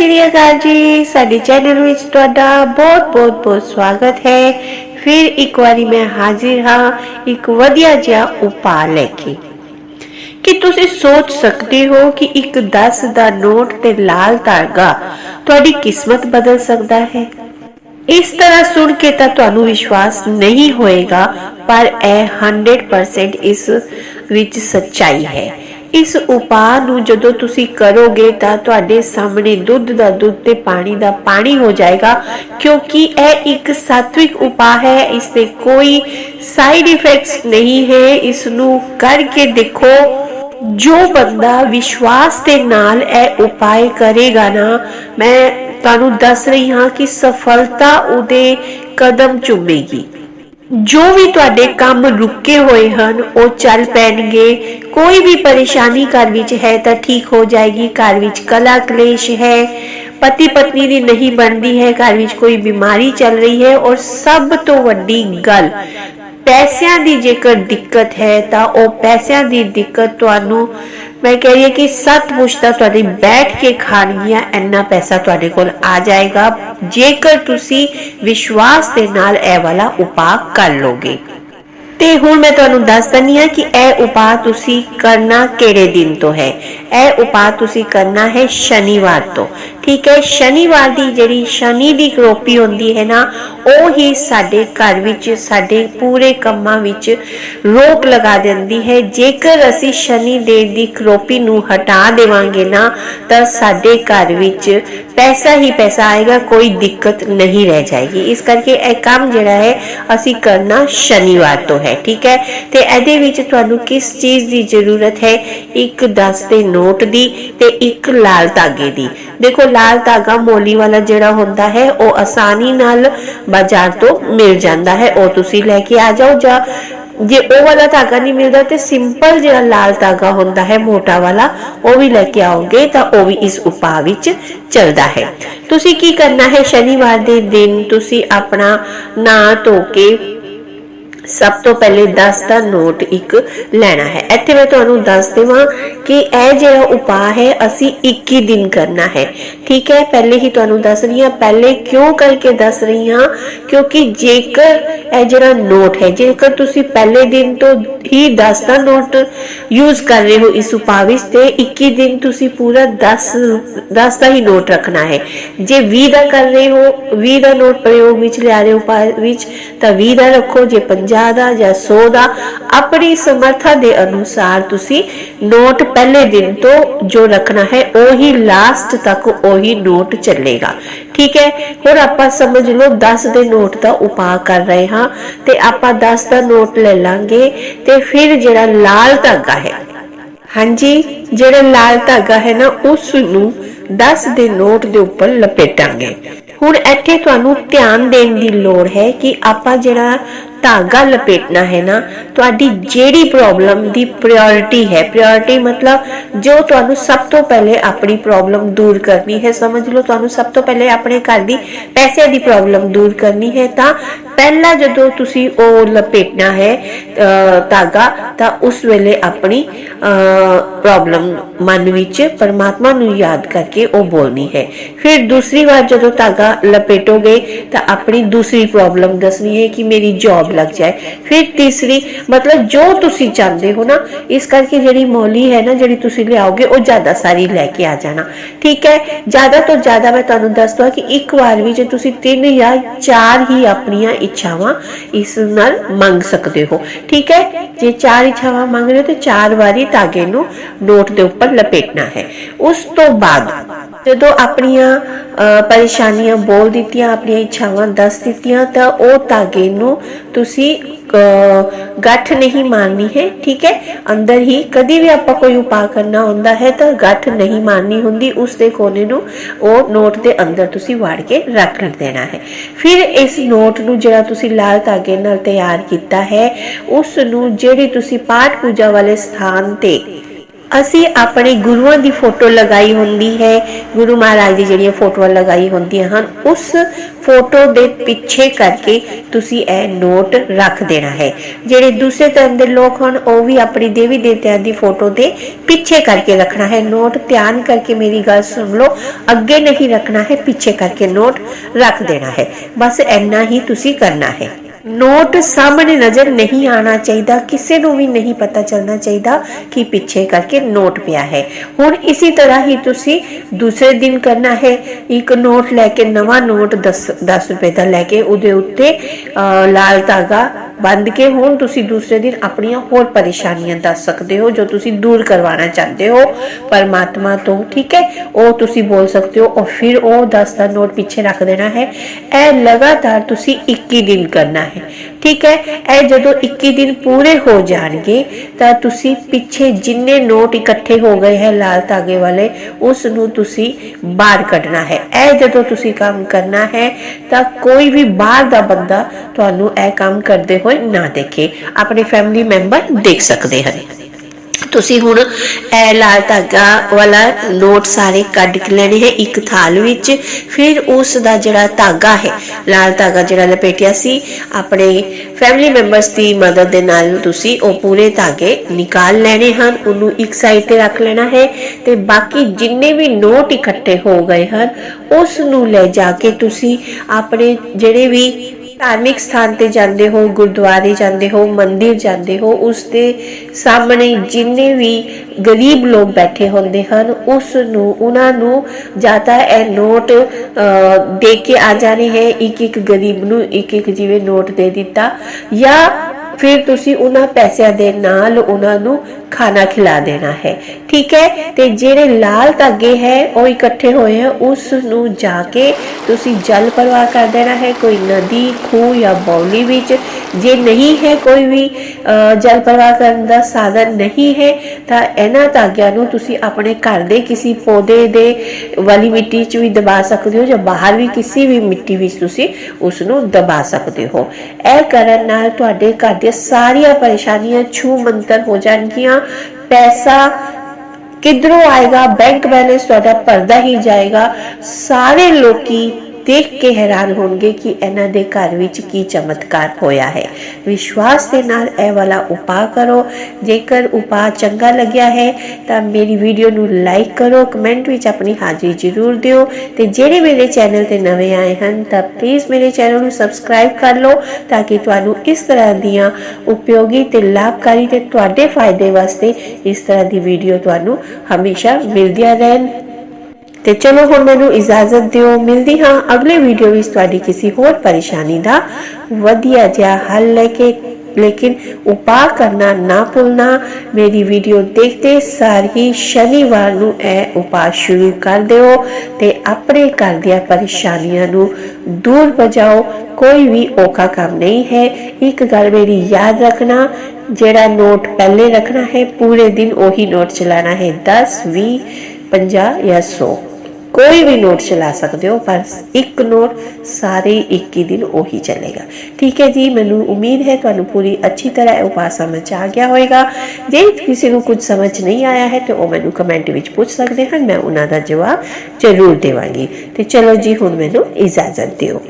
ਸ਼੍ਰੀ ਅਕਾਲ ਜੀ ਸਾਡੇ ਚੈਨਲ ਵਿੱਚ ਤੁਹਾਡਾ ਬਹੁਤ ਬਹੁਤ ਬਹੁਤ ਸਵਾਗਤ ਹੈ ਫਿਰ ਇੱਕ ਵਾਰੀ ਮੈਂ ਹਾਜ਼ਰ ਹਾਂ ਇੱਕ ਵਧੀਆ ਜਿਹਾ ਉਪਾਅ ਲੈ ਕੇ ਕਿ ਤੁਸੀਂ ਸੋਚ ਸਕਦੇ ਹੋ ਕਿ ਇੱਕ 10 ਦਾ ਨੋਟ ਤੇ ਲਾਲ ਧਾਗਾ ਤੁਹਾਡੀ ਕਿਸਮਤ ਬਦਲ ਸਕਦਾ ਹੈ ਇਸ ਤਰ੍ਹਾਂ ਸੁਣ ਕੇ ਤਾਂ ਤੁਹਾਨੂੰ ਵਿਸ਼ਵਾਸ ਨਹੀਂ ਹੋਏਗਾ ਪਰ ਇਹ 100% ਇਸ ਵਿੱਚ ਸੱਚਾਈ ਹੈ ਇਸ ਉਪਾਅ ਨੂੰ ਜਦੋਂ ਤੁਸੀਂ ਕਰੋਗੇ ਤਾਂ ਤੁਹਾਡੇ ਸਾਹਮਣੇ ਦੁੱਧ ਦਾ ਦੁੱਧ ਤੇ ਪਾਣੀ ਦਾ ਪਾਣੀ ਹੋ ਜਾਏਗਾ, ਕਿਉਂਕਿ ਇਹ ਇੱਕ ਸਾਤਵਿਕ ਉਪਾਅ ਹੈ, ਇਸ ਤੇ ਕੋਈ ਸਾਈਡ ਇਫੈਕਟਸ ਨਹੀਂ ਹੈ। ਇਸ ਨੂੰ ਕਰਕੇ ਦੇਖੋ, ਜੋ ਬੰਦਾ ਵਿਸ਼ਵਾਸ ਦੇ ਨਾਲ ਇਹ ਉਪਾਅ ਕਰੇਗਾ ਨਾ, ਮੈਂ ਤੁਹਾਨੂੰ ਦੱਸ ਰਹੀ ਹਾਂ ਕਿ ਸਫਲਤਾ ਉਹਦੇ ਕਦਮ ਚੁੰਮੇਗੀ। ਜੋ ਵੀ ਤੁਹਾਡੇ ਕੰਮ ਰੁਕੇ ਹੋਏ ਹਨ, ਉਹ ਚੱਲ ਪੈਣਗੇ। ਕੋਈ ਵੀ ਪਰੇਸ਼ਾਨੀ ਘਰ ਵਿੱਚ ਹੈ ਤਾਂ ਠੀਕ ਹੋ ਜਾਏਗੀ। ਘਰ ਵਿੱਚ ਕਲਾ ਕਲੇਸ਼ ਹੈ। ਪਤੀ ਪਤਨੀ ਦੀ ਨਹੀਂ ਬਣਦੀ ਹੈ, ਘਰ ਵਿੱਚ ਕੋਈ ਬਿਮਾਰੀ ਚੱਲ ਰਹੀ ਹੈ ਔਰ ਸਭ ਤੋਂ ਵੱਡੀ ਗੱਲ, ਪੈਸਿਆਂ ਦੀ ਜੇਕਰ ਦਿੱਕਤ ਹੈ ਤਾਂ ਉਹ ਪੈਸਿਆਂ ਦੀ ਦਿੱਕਤ ਤੁਹਾਨੂੰ, ਮੈਂ ਕਹਿ ਰਹੀ ਹਾਂ ਕਿ ਸੱਤ ਪੁਸ਼ਤਾ ਤੁਹਾਡੀ ਬੈਠ ਕੇ ਖਾਣਗੀਆਂ, ਇੰਨਾ ਪੈਸਾ ਤੁਹਾਡੇ ਕੋਲ ਆ ਜਾਏਗਾ, ਜੇਕਰ ਤੁਸੀਂ ਵਿਸ਼ਵਾਸ ਦੇ ਨਾਲ ਇਹ ਵਾਲਾ ਉਪਾਅ ਕਰ ਲੋਗੇ। ਤੇ ਹੁਣ ਮੈਂ ਤੁਹਾਨੂੰ ਦੱਸ ਦਨੀ ਆ ਕਿ ਇਹ ਉਪਾਅ ਤੁਸੀਂ ਕਰਨਾ ਕਿਹੜੇ ਦਿਨ ਤੋਂ ਹੈ? ਇਹ ਉਪਾਅ ਤੁਸੀਂ ਕਰਨਾ ਹੈ ਸ਼ਨੀਵਾਰ ਤੋਂ। ਠੀਕ ਹੈ, ਸ਼ਨੀਵਾਰ ਦੀ ਜਿਹੜੀ ਸ਼ਨੀ ਦੀ ਕਰੋਪੀ ਹੁੰਦੀ ਹੈ ਨਾ, ਉਹ ਹੀ ਸਾਡੇ ਘਰ ਵਿੱਚ, ਸਾਡੇ ਪੂਰੇ ਕੰਮਾਂ ਵਿੱਚ ਰੋਕ ਲਗਾ ਦਿੰਦੀ ਹੈ। ਜੇਕਰ ਅਸੀਂ ਸ਼ਨੀ ਦੇਵ ਦੀ ਕਰੋਪੀ ਨੂੰ ਹਟਾ ਦੇਵਾਂਗੇ ਨਾ, ਤਾਂ ਸਾਡੇ ਘਰ ਵਿੱਚ ਪੈਸਾ ਹੀ ਪੈਸਾ ਆਏਗਾ, ਕੋਈ ਦਿੱਕਤ ਨਹੀਂ ਰਹਿ ਜਾਏਗੀ। ਇਸ ਕਰਕੇ ਇਹ ਕੰਮ ਜਿਹੜਾ ਹੈ, ਅਸੀਂ ਕਰਨਾ ਸ਼ਨੀਵਾਰ ਤੋਂ ਹੈ, ਠੀਕ ਹੈ? ਤੇ ਇਹਦੇ ਵਿੱਚ ਤੁਹਾਨੂੰ ਕਿਸ ਚੀਜ਼ ਦੀ ਜ਼ਰੂਰਤ ਹੈ? ਇੱਕ 10 ਦੇ ਨੋਟ ਦੀ ਤੇ ਇੱਕ ਲਾਲ ਧਾਗੇ ਦੀ। ਦੇਖੋ ਲਾਲ ਧਾਗਾ ਮੋਲੀ ਵਾਲਾ ਜਿਹੜਾ ਹੁੰਦਾ ਹੈ, ਉਹ ਆਸਾਨੀ ਨਾਲ ਬਾਜ਼ਾਰ ਤੋਂ ਮਿਲ ਜਾਂਦਾ ਹੈ। ਉਹ ਤੁਸੀਂ ਲੈ ਕੇ ਆ ਜਾਓ ਜਾਂ ਜੇ ਉਹ ਵਾਲਾ ਧਾਗਾ ਨਹੀਂ ਮਿਲਦਾ ਤੇ ਸਿੰਪਲ ਜਿਹੜਾ ਲਾਲ ਧਾਗਾ ਹੁੰਦਾ ਹੈ, ਮੋਟਾ ਵਾਲਾ, ਉਹ ਵੀ ਲੈ ਕੇ ਆਓਗੇ ਤਾਂ ਉਹ ਵੀ ਇਸ ਉਪਾਅ ਵਿੱਚ ਚੱਲਦਾ ਹੈ। ਤੁਸੀਂ ਕੀ ਕਰਨਾ ਹੈ? ਸ਼ਨੀਵਾਰ ਦੇ ਦਿਨ ਤੁਸੀਂ ਆਪਣਾ ਨਾਂ ਧੋ ਕੇ ਸਭ ਤੋਂ ਪਹਿਲੇ 10 ਦਾ ਨੋਟ ਇੱਕ ਲੈਣਾ ਹੈ। ਇੱਥੇ ਮੈਂ ਤੁਹਾਨੂੰ ਦੱਸ ਦੇਵਾਂ ਕਿ ਇਹ ਜਿਹੜਾ ਉਪਾਅ ਹੈ, ਅਸੀਂ 21 ਦਿਨ ਕਰਨਾ ਹੈ। ਠੀਕ ਹੈ? ਪਹਿਲੇ ਹੀ ਤੁਹਾਨੂੰ ਦੱਸ ਰਹੀ ਹਾਂ। ਪਹਿਲੇ ਕਿਉਂ ਕਰਕੇ ਦੱਸ ਰਹੀ ਹਾਂ? ਕਿਉਂਕਿ ਜੇਕਰ ਇਹ ਜਿਹੜਾ ਨੋਟ ਹੈ, ਜੇਕਰ ਤੁਸੀਂ ਪਹਿਲੇ ਦਿਨ ਤੋਂ ਹੀ 10 ਦਾ ਨੋਟ ਯੂਜ਼ ਕਰ ਰਹੇ ਹੋ ਇਸ ਉਪਾਅ ਵਿੱਚ, ਤੇ 21 ਦਿਨ ਤੁਸੀਂ ਪੂਰਾ 10 10 ਦਾ ਹੀ ਨੋਟ ਰੱਖਣਾ ਹੈ। ਜੇ 20 ਦਾ ਕਰ ਰਹੇ ਹੋ 20 ਦਾ ਨੋਟ ਪ੍ਰਯੋਗ ਵਿੱਚ ਲਿਆ ਰਹੇ ਹੋ ਉਪਾਅ ਵਿੱਚ, ਤਾਂ 20 ਦਾ ਰੱਖੋ। ਜੇ 50 ਦਾ ਜਾਂ 100 ਦਾ, ਆਪਣੀ ਸਮਰੱਥਾ ਦੇ ਅਨੁਸਾਰ ਤੁਸੀਂ ਨੋਟ ਪਹਿਲੇ ਦਿਨ ਤੋਂ ਜੋ ਰੱਖਣਾ ਹੈ, ਉਹੀ ਲਾਸਟ ਤੱਕ ਉਹੀ ਨੋਟ ਚੱਲੇਗਾ। ਠੀਕ ਹੈ? ਹੁਣ ਆਪਾਂ ਸਮਝ ਲਓ 10 ਦੇ ਨੋਟ ਦਾ ਉਪਾਅ ਕਰ ਰਹੇ ਹਾਂ ਤੇ ਆਪਾਂ 10 ਦਾ ਨੋਟ ਲੈ ਲਾਂਗੇ ਤੇ ਫਿਰ ਜਿਹੜਾ ਲਾਲ ਧਾਗਾ ਹੈ, ਹਾਂਜੀ, ਜਿਹੜਾ ਲਾਲ ਧਾਗਾ ਹੈ ਨਾ ਉਸ ਨੂੰ 10 ਦੇ ਨੋਟ ਦੇ ਉੱਪਰ ਲਪੇਟਾਂਗੇ। ਹੁਣ ਇੱਥੇ ਤੁਹਾਨੂੰ ਧਿਆਨ ਦੇਣ ਦੀ ਲੋੜ ਹੈ ਕਿ ਆਪਾਂ ਜਿਹੜਾ ਧਾਗਾ ਲਪੇਟਣਾ ਹੈ ਨਾ, ਤੁਹਾਡੀ ਜਿਹੜੀ ਪ੍ਰੋਬਲਮ ਦੀ ਪ੍ਰਾਇੋਰਟੀ ਹੈ ਪ੍ਰਾਇੋਰਟੀ ਮਤਲਬ ਜੋ ਤੁਹਾਨੂੰ ਸਭ ਤੋਂ ਪਹਿਲੇ ਆਪਣੀ ਪ੍ਰੋਬਲਮ ਦੂਰ ਕਰਨੀ ਹੈ, ਸਮਝ ਲਓ ਤੁਹਾਨੂੰ ਸਭ ਤੋਂ ਪਹਿਲੇ ਆਪਣੇ ਘਰ ਦੀ ਪੈਸੇ ਦੀ ਪ੍ਰੋਬਲਮ ਦੂਰ ਕਰਨੀ ਹੈ, ਤਾਂ ਪਹਿਲਾ ਜਦੋਂ ਤੁਸੀਂ ਉਹ ਲਪੇਟਣਾ ਹੈ ਧਾਗਾ, ਤਾਂ ਉਸ ਵੇਲੇ ਆਪਣੀ ਪ੍ਰੋਬਲਮ ਮਨ ਵਿੱਚ ਪਰਮਾਤਮਾ ਨੂੰ ਯਾਦ ਕਰਕੇ ਉਹ ਬੋਲਣੀ ਹੈ। ਫਿਰ ਦੂਸਰੀ ਵਾਰ ਜਦੋਂ ਧਾਗਾ ਲਪੇਟੋਗੇ, ਤਾਂ ਆਪਣੀ ਦੂਸਰੀ ਪ੍ਰੋਬਲਮ ਦੱਸਣੀ ਹੈ ਕਿ ਮੇਰੀ ਜੌਬ ਲੱਗ ਜਾਏ। ਫਿਰ ਤੀਸਰੀ, ਮਤਲਬ ਜੋ ਤੁਸੀਂ ਚਾਹੁੰਦੇ ਹੋ ਨਾ, ਇਸ ਕਰਕੇ ਜਿਹੜੀ ਮੌਲੀ ਹੈ ਨਾ, ਜਿਹੜੀ ਤੁਸੀਂ ਲਿਆਓਗੇ, ਉਹ ਜ਼ਿਆਦਾ ਸਾਰੀ ਲੈ ਕੇ ਆ ਜਾਣਾ। ਠੀਕ ਹੈ? ਜ਼ਿਆਦਾ ਤੋਂ ਜ਼ਿਆਦਾ ਮੈਂ ਤੁਹਾਨੂੰ ਦੱਸ ਦਵਾਂ ਕਿ ਇੱਕ ਵਾਰ ਵੀ ਜੇ ਤੁਸੀਂ ਤਿੰਨ ਜਾਂ ਚਾਰ ਹੀ ਆਪਣੀਆਂ ਇੱਛਾਵਾਂ ਇਸ ਨਾਲ ਮੰਗ ਸਕਦੇ ਹੋ। ਠੀਕ ਹੈ? ਜੇ ਚਾਰ ਇੱਛਾਵਾਂ ਮੰਗ ਰਹੇ ਹੋ, ਤੇ ਚਾਰ ਵਾਰੀ ਧਾਗੇ ਨੂੰ ਨੋਟ ਦੇ ਉੱਪਰ ਲਪੇਟਣਾ ਹੈ। ਉਸ ਤੋਂ ਬਾਅਦ ਜਦੋਂ ਆਪਣੀਆਂ ਪਰੇਸ਼ਾਨੀਆਂ ਬੋਲ ਦਿੱਤੀਆਂ, ਆਪਣੀਆਂ ਇੱਛਾਵਾਂ ਦੱਸ ਦਿੱਤੀਆਂ, ਤਾਂ ਉਹ ਧਾਗੇ ਨੂੰ ਤੁਸੀਂ ਗੱਠ ਨਹੀਂ ਮਾਰਨੀ ਹੈ, ਠੀਕ ਹੈ? ਅੰਦਰ ਹੀ ਕਦੀ ਵੀ ਆਪਾਂ ਕੋਈ ਉਪਾਅ ਕਰਨਾ ਹੁੰਦਾ ਹੈ ਤਾਂ ਗੱਠ ਨਹੀਂ ਮਾਰਨੀ ਹੁੰਦੀ, ਉਸ ਦੇ ਕੋਨੇ ਨੂੰ ਉਹ ਨੋਟ ਦੇ ਅੰਦਰ ਤੁਸੀਂ ਵਾੜ ਕੇ ਰੱਖ ਦੇਣਾ ਹੈ। ਫਿਰ ਇਸ ਨੋਟ ਨੂੰ ਜਿਹੜਾ ਤੁਸੀਂ ਲਾਲ ਧਾਗੇ ਨਾਲ ਤਿਆਰ ਕੀਤਾ ਹੈ, ਉਸ ਨੂੰ ਜਿਹੜੀ ਤੁਸੀਂ ਪਾਠ ਪੂਜਾ ਵਾਲੇ ਸਥਾਨ ਤੇ ਅਸੀਂ ਆਪਣੇ ਗੁਰੂਆਂ ਦੀ ਫੋਟੋ ਲਗਾਈ ਹੁੰਦੀ ਹੈ, ਗੁਰੂ ਮਹਾਰਾਜ ਦੀ ਜਿਹੜੀਆਂ ਫੋਟੋਆਂ ਲਗਾਈ ਹੁੰਦੀਆਂ ਹਨ, ਉਸ ਫੋਟੋ ਦੇ ਪਿੱਛੇ ਕਰਕੇ ਤੁਸੀਂ ਇਹ ਨੋਟ ਰੱਖ ਦੇਣਾ ਹੈ। ਜਿਹੜੇ ਦੂਸਰੇ ਧਰਮ ਦੇ ਲੋਕ ਹਨ, ਉਹ ਵੀ ਆਪਣੀ ਦੇਵੀ ਦੇਵਤਿਆਂ ਦੀ ਫੋਟੋ ਦੇ ਪਿੱਛੇ ਕਰਕੇ ਰੱਖਣਾ ਹੈ। ਨੋਟ ਧਿਆਨ ਕਰਕੇ ਮੇਰੀ ਗੱਲ ਸੁਣ ਲਓ, ਅੱਗੇ ਨਹੀਂ ਰੱਖਣਾ ਹੈ, ਪਿੱਛੇ ਕਰਕੇ ਨੋਟ ਰੱਖ ਦੇਣਾ ਹੈ। ਬਸ ਇੰਨਾ ਹੀ ਤੁਸੀਂ ਕਰਨਾ ਹੈ। ਨੋਟ ਸਾਹਮਣੇ ਨਜ਼ਰ ਨਹੀਂ ਆਣਾ ਚਾਹੀਦਾ ਕਿਸੇ ਨੂੰ ਵੀ ਨਹੀਂ ਪਤਾ ਚੱਲਣਾ ਚਾਹੀਦਾ ਕਿ ਪਿੱਛੇ ਕਰਕੇ ਨੋਟ ਪਿਆ ਹੈ ਹੁਣ ਇਸੇ ਤਰ੍ਹਾਂ ਹੀ ਤੁਸੀਂ ਦੂਸਰੇ ਦਿਨ ਕਰਨਾ ਹੈ ਇੱਕ ਨੋਟ ਲੈ ਕੇ ਨਵਾਂ ਨੋਟ 10 10 ਰੁਪਏ ਦਾ ਲੈ ਕੇ ਉਹਦੇ ਉੱਤੇ ਅਹ, ਲਾਲ ਧਾਗਾ ਬੰਦ ਕੇ ਹੁਣ ਤੁਸੀਂ ਦੂਸਰੇ ਦਿਨ ਆਪਣੀਆਂ ਹੋਰ ਪਰੇਸ਼ਾਨੀਆਂ ਦੱਸ ਸਕਦੇ ਹੋ ਜੋ ਤੁਸੀਂ ਦੂਰ ਕਰਵਾਉਣਾ ਚਾਹੁੰਦੇ ਹੋ। ਪਰਮਾਤਮਾ ਤੋਂ, ਠੀਕ ਹੈ? ਉਹ ਤੁਸੀਂ ਬੋਲ ਸਕਦੇ ਹੋ ਔਰ ਫਿਰ ਉਹ 10 ਦਾ ਨੋਟ ਪਿੱਛੇ ਰੱਖ ਦੇਣਾ ਹੈ। ਇਹ ਲਗਾਤਾਰ ਤੁਸੀਂ 21 ਦਿਨ ਕਰਨਾ ਹੈ, ਠੀਕ ਹੈ? ਇਹ ਜਦੋਂ 21 ਦਿਨ ਪੂਰੇ ਹੋ ਜਾਣਗੇ, ਤਾਂ ਤੁਸੀਂ ਪਿੱਛੇ ਜਿੰਨੇ ਨੋਟ ਇਕੱਠੇ ਹੋ ਗਏ ਹੈ ਲਾਲ ਧਾਗੇ ਵਾਲੇ, ਉਸ ਨੂੰ ਤੁਸੀਂ ਬਾਹਰ ਕੱਢਣਾ ਹੈ। ਇਹ ਜਦੋਂ ਤੁਸੀਂ ਕੰਮ ਕਰਨਾ ਹੈ, ਤਾਂ ਕੋਈ ਵੀ ਬਾਹਰ ਦਾ ਬੰਦਾ ਤੁਹਾਨੂੰ ਇਹ ਕੰਮ ਕਰਦੇ ਹੋ ਹੋਏ ਨਾ ਦੇਖੇ, ਆਪਣੇ ਫੈਮਿਲੀ ਮੈਂਬਰ ਦੇਖ ਸਕਦੇ ਹਨ। ਤੁਸੀਂ ਹੁਣ ਇਹ ਲਾਲ ਧਾਗਾ ਵਾਲਾ ਨੋਟ ਸਾਰੇ ਕੱਢ ਕੇ ਲੈਣੇ ਹੈ, ਇੱਕ ਥਾਲ ਵਿੱਚ। ਫਿਰ ਉਸ ਦਾ ਜਿਹੜਾ ਧਾਗਾ ਹੈ, ਲਾਲ ਧਾਗਾ ਜਿਹੜਾ ਲਪੇਟਿਆ ਸੀ, ਆਪਣੇ ਫੈਮਿਲੀ ਮੈਂਬਰਸ ਦੀ ਮਦਦ ਦੇ ਨਾਲ ਤੁਸੀਂ ਉਹ ਪੂਰੇ ਧਾਗੇ ਨਿਕਾਲ ਲੈਣੇ ਹਨ, ਉਹਨੂੰ ਇੱਕ ਸਾਈਡ ਤੇ ਰੱਖ ਲੈਣਾ ਹੈ ਤੇ ਬਾਕੀ ਜਿੰਨੇ ਵੀ ਨੋਟ ਇਕੱਠੇ ਹੋ ਗਏ ਹਨ ਉਸ ਨੂੰ ਲੈ ਜਾ ਕੇ ਤੁਸੀਂ ਆਪਣੇ ਜਿਹੜੇ ਵੀ ਧਾਰਮਿਕ ਸਥਾਨ ਤੇ ਜਾਂਦੇ ਹੋ, ਗੁਰਦੁਆਰੇ ਜਾਂਦੇ ਹੋ, ਮੰਦਿਰ ਜਾਂਦੇ ਹੋ, ਉਸ ਦੇ ਸਾਹਮਣੇ ਜਿੰਨੇ ਵੀ ਗਰੀਬ ਲੋਕ ਬੈਠੇ ਹੁੰਦੇ ਹਨ, ਉਸ ਨੂੰ, ਉਹਨਾਂ ਨੂੰ ਜਾਂ ਇਹ ਨੋਟ ਦੇ ਕੇ ਆ ਜਾਣੇ ਹੈ ਇੱਕ ਇੱਕ ਗਰੀਬ ਨੂੰ ਇੱਕ ਇੱਕ ਜਿਵੇਂ ਨੋਟ ਦੇ ਦਿੱਤਾ। ਜਾਂ ਫਿਰ ਤੁਸੀਂ ਉਹਨਾਂ ਪੈਸਿਆਂ ਦੇ ਨਾਲ ਉਹਨਾਂ ਨੂੰ ਖਾਣਾ ਖਿਲਾ ਦੇਣਾ ਹੈ। ਠੀਕ ਹੈ? ਤੇ ਜਿਹੜੇ ਲਾਲ ਧਾਗੇ ਹੈ, ਉਹ ਇਕੱਠੇ ਹੋਏ ਹੈ, ਉਸ ਨੂੰ ਜਾ ਕੇ ਤੁਸੀਂ ਜਲ ਪ੍ਰਵਾਹ ਕਰ ਦੇਣਾ ਹੈ। ਕੋਈ ਨਦੀ, ਖੂਹ ਜਾਂ ਬੌਲੀ ਵਿੱਚ ਜੇ ਨਹੀਂ ਹੈ ਕੋਈ ਵੀ ਜਲ ਪ੍ਰਵਾਹ ਕਰਨ ਦਾ ਸਾਧਨ ਨਹੀਂ ਹੈ, ਤਾਂ ਇਹਨਾਂ ਧਾਗਿਆਂ ਨੂੰ ਤੁਸੀਂ ਆਪਣੇ ਘਰ ਦੇ ਕਿਸੇ ਪੌਦੇ ਦੇ ਵਾਲੀ ਮਿੱਟੀ 'ਚ ਵੀ ਦਬਾ ਸਕਦੇ ਹੋ ਜਾਂ ਬਾਹਰ ਵੀ ਕਿਸੇ ਵੀ ਮਿੱਟੀ ਵਿੱਚ ਤੁਸੀਂ ਉਸ ਨੂੰ ਦਬਾ ਸਕਦੇ ਹੋ। ਇਹ ਕਰਨ ਨਾਲ ਤੁਹਾਡੇ ਘਰ ਦੀਆਂ ਸਾਰੀਆਂ ਪਰੇਸ਼ਾਨੀਆਂ ਛੂ ਮੰਤਰ ਹੋ ਜਾਣਗੀਆਂ। ਪੈਸਾ ਕਿੱਧਰੋਂ ਆਏਗਾ? ਬੈਂਕ ਬੈਲੈਂਸ ਤੁਹਾਡਾ ਭਰਦਾ ਹੀ ਜਾਏਗਾ। ਸਾਰੇ ਲੋਕੀ ਦੇਖ ਕੇ ਹੈਰਾਨ ਹੋਣਗੇ ਕਿ ਇਹਨਾਂ ਦੇ ਘਰ ਵਿੱਚ ਕੀ ਚਮਤਕਾਰ ਹੋਇਆ ਹੈ। ਵਿਸ਼ਵਾਸ ਦੇ ਨਾਲ ਇਹ ਵਾਲਾ ਉਪਾਅ ਕਰੋ। ਜੇਕਰ ਉਪਾਅ ਚੰਗਾ ਲੱਗਿਆ ਹੈ, ਤਾਂ ਮੇਰੀ ਵੀਡੀਓ ਨੂੰ ਲਾਈਕ ਕਰੋ, ਕਮੈਂਟ ਵਿੱਚ ਆਪਣੀ ਹਾਜ਼ਰੀ ਜ਼ਰੂਰ ਦਿਓ ਤੇ ਜਿਹੜੇ ਮੇਰੇ ਚੈਨਲ ਤੇ ਨਵੇਂ ਆਏ ਹਨ, ਤਾਂ ਪਲੀਜ਼ ਮੇਰੇ ਚੈਨਲ ਨੂੰ ਸਬਸਕ੍ਰਾਈਬ ਕਰ ਲਓ ਤਾਂ ਕਿ ਤੁਹਾਨੂੰ ਇਸ ਤਰ੍ਹਾਂ ਦੀਆਂ ਉਪਯੋਗੀ ਤੇ ਲਾਭਕਾਰੀ ਤੇ ਤੁਹਾਡੇ ਫਾਇਦੇ ਵਾਸਤੇ ਇਸ ਤਰ੍ਹਾਂ ਦੀ ਵੀਡੀਓ ਤੁਹਾਨੂੰ ਹਮੇਸ਼ਾ ਮਿਲਦੀਆਂ ਰਹਿਣ। ਤੇ ਚਲੋ ਹੁਣ ਮੈਨੂੰ ਇਜਾਜ਼ਤ ਦਿਓ, ਮਿਲਦੀ ਹਾਂ ਅਗਲੇ ਵੀਡੀਓ ਵਿੱਚ ਤੁਹਾਡੀ ਕਿਸੇ ਹੋਰ ਪਰੇਸ਼ਾਨੀ ਦਾ ਵਧੀਆ ਜਿਹਾ ਹੱਲ ਲੈ ਕੇ। ਲੇਕਿਨ ਉਪਾਅ ਕਰਨਾ ਨਾ ਭੁੱਲਣਾ, ਮੇਰੀ ਵੀਡੀਓ ਦੇਖਦੇ ਸਾਰ ਹੀ ਸ਼ਨੀਵਾਰ ਨੂੰ ਇਹ ਉਪਾਅ ਸ਼ੁਰੂ ਕਰ ਦਿਓ ਤੇ ਆਪਣੇ ਘਰ ਦੀਆਂ ਪਰੇਸ਼ਾਨੀਆਂ ਨੂੰ ਦੂਰ ਭਜਾਓ ਕੋਈ ਵੀ ਔਖਾ ਕੰਮ ਨਹੀਂ ਹੈ। ਇੱਕ ਗੱਲ ਮੇਰੀ ਯਾਦ ਰੱਖਣਾ, ਜਿਹੜਾ ਨੋਟ ਪਹਿਲੇ ਰੱਖਣਾ ਹੈ, ਪੂਰੇ ਦਿਨ ਉਹੀ ਨੋਟ ਚਲਾਣਾ ਹੈ 10 20 50 ਜਾਂ 100 ਕੋਈ ਵੀ ਨੋਟ ਚਲਾ ਸਕਦੇ ਹੋ, ਪਰ ਇੱਕ ਨੋਟ ਸਾਰੇ 21 ਦਿਨ ਉਹੀ ਚੱਲੇਗਾ। ਠੀਕ ਹੈ ਜੀ, ਮੈਨੂੰ ਉਮੀਦ ਹੈ ਤੁਹਾਨੂੰ ਪੂਰੀ ਅੱਛੀ ਤਰ੍ਹਾਂ ਇਹ ਉਪਾਅ ਸਮਝ ਆ ਗਿਆ ਹੋਵੇਗਾ। ਜੇ ਕਿਸੇ ਨੂੰ ਕੁਝ ਸਮਝ ਨਹੀਂ ਆਇਆ ਹੈ, ਤੇ ਉਹ ਮੈਨੂੰ ਕਮੈਂਟ ਵਿੱਚ ਪੁੱਛ ਸਕਦੇ ਹਨ, ਮੈਂ ਉਹਨਾਂ ਦਾ ਜਵਾਬ ਜ਼ਰੂਰ ਦੇਵਾਂਗੀ। ਤੇ ਚਲੋ ਜੀ, ਹੁਣ ਮੈਨੂੰ ਇਜਾਜ਼ਤ ਦਿਓ।